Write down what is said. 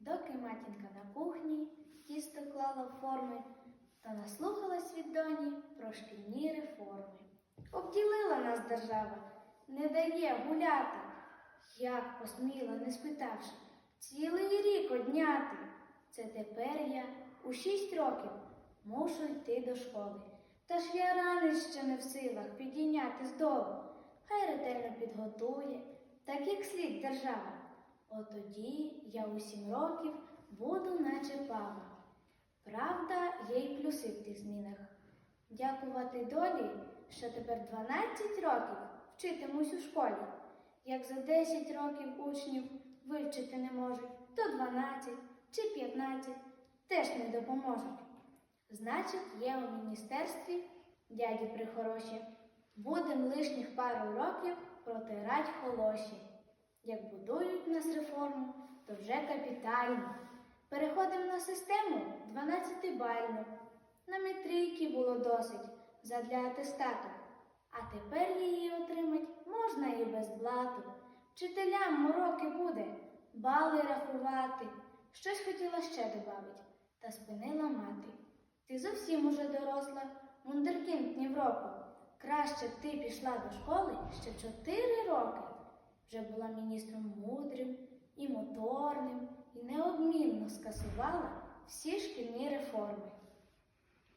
Доки матінка на кухні тісто клала в форми, та наслухалась від доні про шкільні реформи. Обділила нас держава, не дає гуляти. Як посміла, не спитавши, цілий рік одняти. Це тепер я у шість років мушу йти до школи. Та ж я рани ще не в силах підійняти з долу. Хай ретельно підготує, так як слід держава. От тоді я у сім років буду наче пава. Правда, є й плюси в тих змінах. Дякувати долі, що тепер 12 років вчитимусь у школі. Як за 10 років учнів вивчити не можуть, то 12 чи 15 теж не допоможуть. Значить, є у міністерстві дяді прихороші. Будем лишніх пару років протирать холоші. Як будують нас реформу, то вже капітально. Переходимо на систему 12-бальну. Нам і трійки було досить задля атестату. А тепер її отримать можна і без блату. Вчителям мороки буде, бали рахувати. Щось хотіла ще добавить, та спинила мати. Ти зовсім уже доросла, вундеркінд ні в. Краще б ти пішла до школи ще чотири роки. Вже була міністром мудрим і моторним, і неодмінно скасувала всі шкільні реформи.